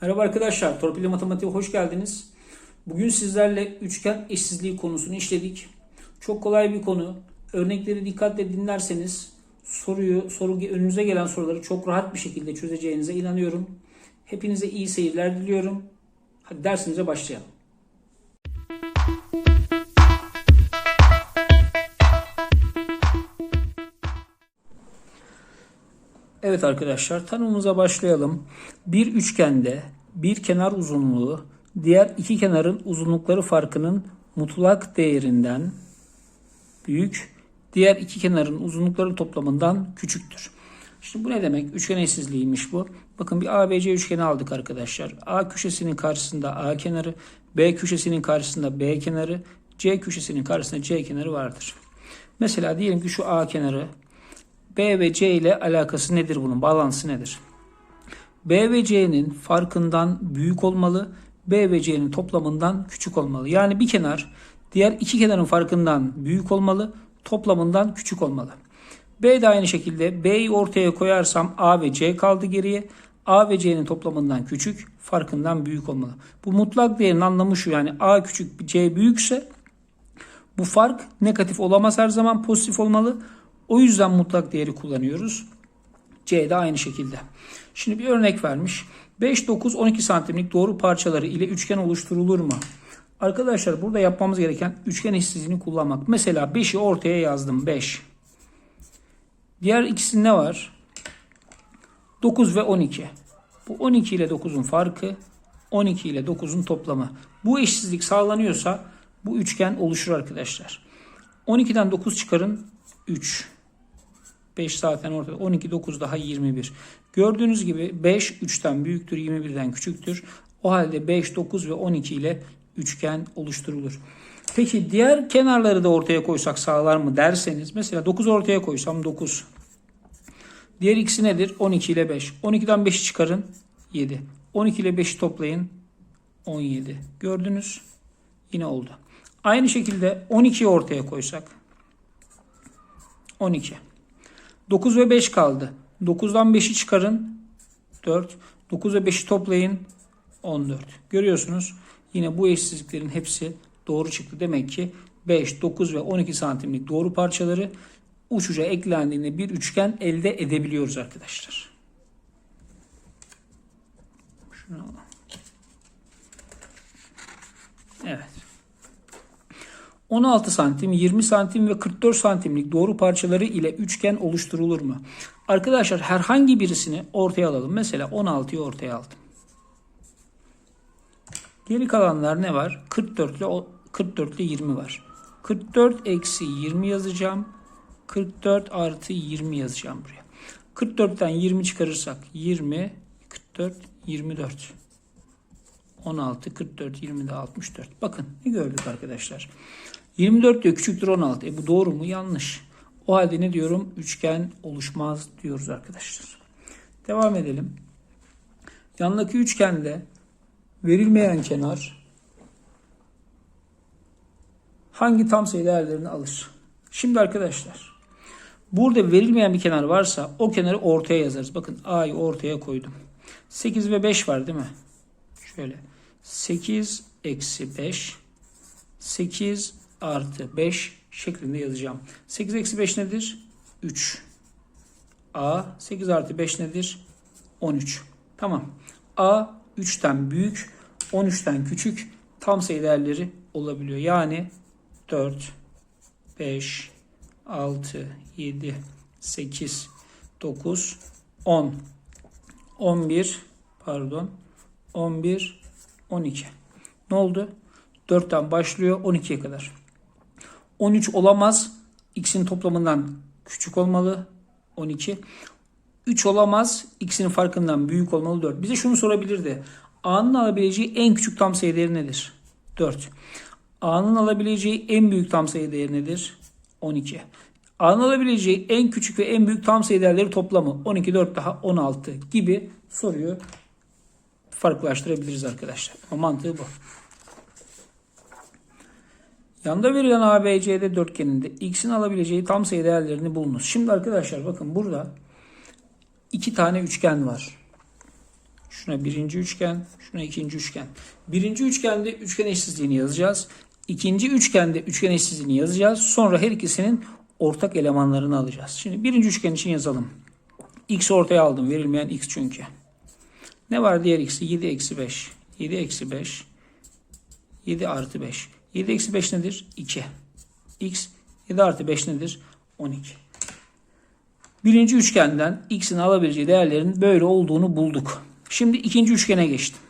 Merhaba arkadaşlar, Torpilli Matematiğe hoş geldiniz. Bugün sizlerle üçgen eşsizliği konusunu işledik. Çok kolay bir konu. Örnekleri dikkatle dinlerseniz soruyu, soru önünüze gelen soruları çok rahat bir şekilde çözeceğinize inanıyorum. Hepinize iyi seyirler diliyorum. Hadi dersimize başlayalım. Evet arkadaşlar tanımımıza başlayalım. Bir üçgende bir kenar uzunluğu diğer iki kenarın uzunlukları farkının mutlak değerinden büyük, diğer iki kenarın uzunlukları toplamından küçüktür. Şimdi bu ne demek? Üçgen eşsizliğiymiş bu. Bakın bir ABC üçgeni aldık arkadaşlar. A köşesinin karşısında A kenarı, B köşesinin karşısında B kenarı, C köşesinin karşısında C kenarı vardır. Mesela diyelim ki şu A kenarı B ve C ile alakası nedir bunun? Bağlantısı nedir? B ve C'nin farkından büyük olmalı. B ve C'nin toplamından küçük olmalı. Yani bir kenar diğer iki kenarın farkından büyük olmalı. Toplamından küçük olmalı. B de aynı şekilde B'yi ortaya koyarsam A ve C kaldı geriye. A ve C'nin toplamından küçük, farkından büyük olmalı. Bu mutlak değerin anlamı şu yani A küçük, C büyükse bu fark negatif olamaz her zaman pozitif olmalı. O yüzden mutlak değeri kullanıyoruz. C de aynı şekilde. Şimdi bir örnek vermiş. 5, 9, 12 santimlik doğru parçaları ile üçgen oluşturulur mu? Arkadaşlar burada yapmamız gereken üçgen eşsizliğini kullanmak. Mesela 5'i ortaya yazdım. 5. Diğer ikisinde ne var? 9 ve 12. Bu 12 ile 9'un farkı 12 ile 9'un toplamı. Bu eşsizlik sağlanıyorsa bu üçgen oluşur arkadaşlar. 12'den 9 çıkarın 3. 5 zaten ortada. 12, 9 daha 21. Gördüğünüz gibi 5 3'ten büyüktür, 21'den küçüktür. O halde 5, 9 ve 12 ile üçgen oluşturulur. Peki diğer kenarları da ortaya koysak sağlar mı derseniz mesela 9 ortaya koysam 9. Diğer ikisi nedir? 12 ile 5. 12'den 5'i çıkarın 7. 12 ile 5'i toplayın 17. Gördünüz? Yine oldu. Aynı şekilde 12'yi ortaya koysak 12. 9 ve 5 kaldı. 9'dan 5'i çıkarın 4. 9 ve 5'i toplayın 14. Görüyorsunuz yine bu eşsizliklerin hepsi doğru çıktı. Demek ki 5, 9 ve 12 santimlik doğru parçaları uç uca eklendiğinde bir üçgen elde edebiliyoruz arkadaşlar. Şunu alalım. Evet. 16 santim, 20 santim ve 44 santimlik doğru parçaları ile üçgen oluşturulur mu? Arkadaşlar herhangi birisini ortaya alalım. Mesela 16'yı ortaya aldım. Geri kalanlar ne var? 44 ile 44 ile 20 var. 44 eksi 20 yazacağım. 44 artı 20 yazacağım buraya. 44'ten 20 çıkarırsak 20, 44, 24. 16, 44, 20 de 64. Bakın ne gördük arkadaşlar. 24 diyor küçüktür 16. E bu doğru mu? Yanlış. O halde ne diyorum? Üçgen oluşmaz diyoruz arkadaşlar. Devam edelim. Yandaki üçgende verilmeyen kenar hangi tam sayı değerlerini alır? Şimdi arkadaşlar burada verilmeyen bir kenar varsa o kenarı ortaya yazarız. Bakın A'yı ortaya koydum. 8 ve 5 var değil mi? Şöyle 8 eksi 5 8 artı 5 şeklinde yazacağım. 8 eksi 5 nedir? 3. A 8 artı 5 nedir? 13. Tamam. A 3'ten büyük, 13'ten küçük tam sayı değerleri olabiliyor. Yani 4, 5, 6, 7, 8, 9, 10, 11, pardon, 11, 12. Ne oldu? 4'ten başlıyor 12'ye kadar. 13 olamaz. X'in toplamından küçük olmalı. 12. 3 olamaz. X'in farkından büyük olmalı 4. Bize şunu sorabilirdi. A'nın alabileceği en küçük tam sayı değeri nedir? 4. A'nın alabileceği en büyük tam sayı değeri nedir? 12. A'nın alabileceği en küçük ve en büyük tam sayı değerleri toplamı 12, 4 daha 16 gibi soruyu farklılaştırabiliriz arkadaşlar. Ama mantığı bu. Yanda verilen ABCD dörtgeninde x'in alabileceği tam sayı değerlerini bulunuz. Şimdi arkadaşlar bakın burada iki tane üçgen var. Şuna birinci üçgen, şuna ikinci üçgen. Birinci üçgende üçgen eşsizliğini yazacağız. İkinci üçgende üçgen eşsizliğini yazacağız. Sonra her ikisinin ortak elemanlarını alacağız. Şimdi birinci üçgen için yazalım. X ortaya aldım. Verilmeyen x çünkü. Ne var diğer x'i? 7 eksi 5. 7 eksi 5. 7 artı 5. 7 eksi 5 nedir? 2. x 7 artı 5 nedir? 12. Birinci üçgenden x'in alabileceği değerlerin böyle olduğunu bulduk. Şimdi ikinci üçgene geçtim.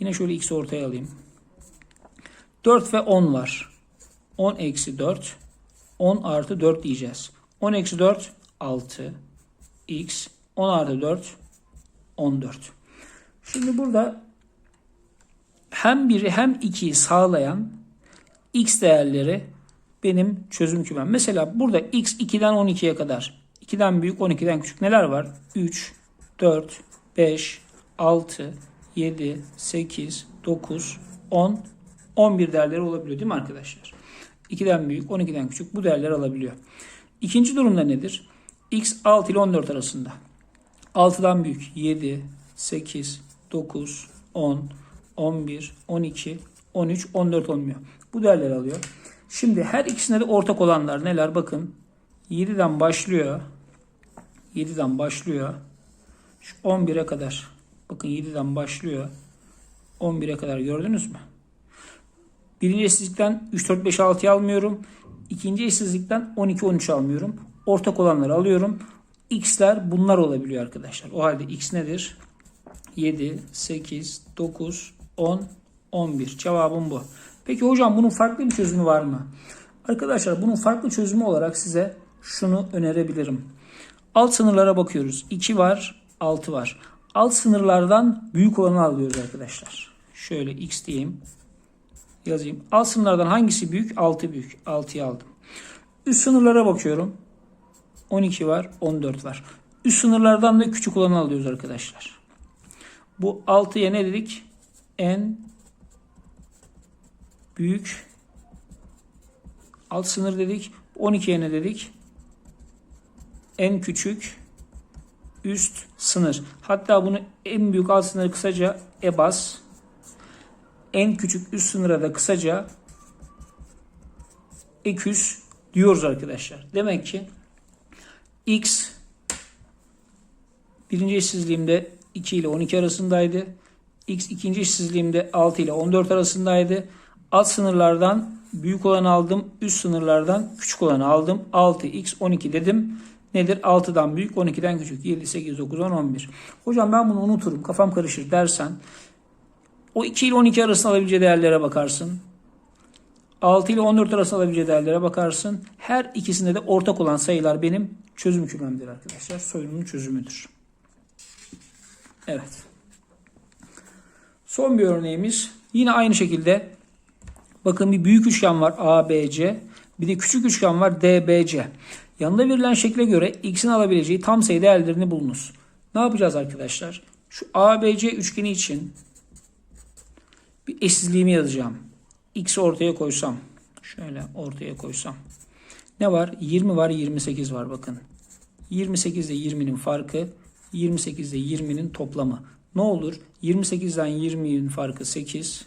Yine şöyle x'i ortaya alayım. 4 ve 10 var. 10 eksi 4. 10 artı 4 diyeceğiz. 10 eksi 4 6. x 10 artı 4 14. Şimdi burada hem biri hem 2'yi sağlayan x değerleri benim çözüm kümem. Mesela burada x 2'den 12'ye kadar 2'den büyük 12'den küçük neler var? 3, 4, 5, 6, 7, 8, 9, 10, 11 değerleri olabiliyor değil mi arkadaşlar? 2'den büyük 12'den küçük bu değerler alabiliyor. İkinci durumda nedir? x 6 ile 14 arasında. 6'dan büyük 7, 8, 9, 10, 11, 12, 13, 14 olmuyor. Bu değerleri alıyor. Şimdi her ikisine de ortak olanlar neler? Bakın 7'den başlıyor. 7'den başlıyor. Şu 11'e kadar. Bakın 7'den başlıyor. 11'e kadar gördünüz mü? Birinci eşsizlikten 3, 4, 5, 6'yı almıyorum. İkinci eşsizlikten 12, 13 almıyorum. Ortak olanları alıyorum. X'ler bunlar olabiliyor arkadaşlar. O halde X nedir? 7, 8, 9, 10, 11. Cevabım bu. Peki hocam bunun farklı bir çözümü var mı? Arkadaşlar bunun farklı çözümü olarak size şunu önerebilirim. Alt sınırlara bakıyoruz. 2 var, 6 var. Alt sınırlardan büyük olanı alıyoruz arkadaşlar. Şöyle x diyeyim. Yazayım. Alt sınırlardan hangisi büyük? 6 büyük. 6'yı aldım. Üst sınırlara bakıyorum. 12 var, 14 var. Üst sınırlardan da küçük olanı alıyoruz arkadaşlar. Bu 6'ya ne dedik? En büyük alt sınır dedik. 12'ye ne dedik? En küçük üst sınır. Hatta bunu en büyük alt sınırı kısaca EBAS. En küçük üst sınıra da kısaca eküs diyoruz arkadaşlar. Demek ki x birinci eşsizliğimde 2 ile 12 arasındaydı. X ikinci eşsizliğimde 6 ile 14 arasındaydı. Alt sınırlardan büyük olanı aldım. Üst sınırlardan küçük olanı aldım. 6, x, 12 dedim. Nedir? 6'dan büyük, 12'den küçük. 7, 8, 9, 10, 11. Hocam ben bunu unuturum, kafam karışır dersen o 2 ile 12 arasında alabileceği değerlere bakarsın. 6 ile 14 arasında alabileceği değerlere bakarsın. Her ikisinde de ortak olan sayılar benim çözüm kümemdir arkadaşlar. Soyunun çözümüdür. Evet. Son bir örneğimiz. Yine aynı şekilde bakın bir büyük üçgen var ABC. Bir de küçük üçgen var DBC. Yanında verilen şekle göre x'in alabileceği tam sayı değerlerini bulunuz. Ne yapacağız arkadaşlar? Şu ABC üçgeni için bir eşsizliğimi yazacağım. X'i ortaya koysam. Şöyle ortaya koysam. Ne var? 20 var, 28 var bakın. 28 ile 20'nin farkı 28 ile 20'nin toplamı. Ne olur? 28'den 20'nin farkı 8.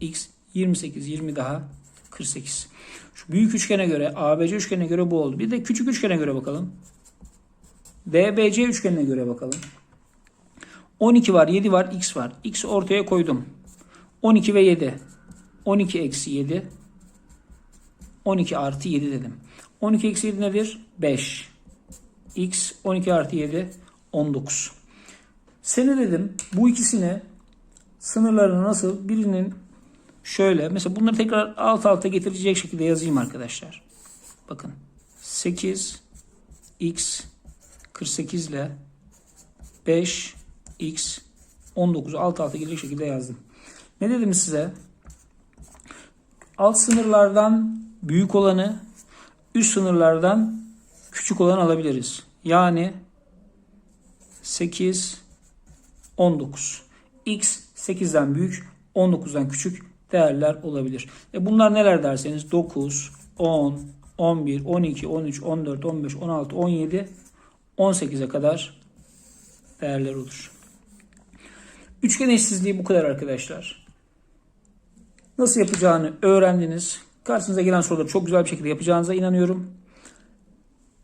X 28 20 daha 48. Şu büyük üçgene göre ABC üçgenine göre bu oldu. Bir de küçük üçgene göre bakalım. DBC üçgenine göre bakalım. 12 var, 7 var, x var. X'i ortaya koydum. 12 ve 7. 12 eksi 7. 12 artı 7 dedim. 12 eksi 7 nedir? 5. X 12 artı 7 19. Seni dedim bu ikisine sınırlarını nasıl birinin şöyle mesela bunları tekrar alt alta getirecek şekilde yazayım arkadaşlar. Bakın 8 x 48 ile 5 x 19'u alt alta gelecek şekilde yazdım. Ne dedim size? Alt sınırlardan büyük olanı üst sınırlardan küçük olanı alabiliriz. Yani 8 19. X 8'den büyük, 19'dan küçük değerler olabilir. E bunlar neler derseniz 9, 10, 11, 12, 13, 14, 15, 16, 17, 18'e kadar değerler olur. Üçgen eşsizliği bu kadar arkadaşlar. Nasıl yapacağını öğrendiniz. Karşınıza gelen soruları çok güzel bir şekilde yapacağınıza inanıyorum.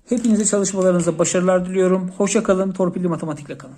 Hepinize çalışmalarınızda başarılar diliyorum. Hoşça kalın. Torpilli matematikle kalın.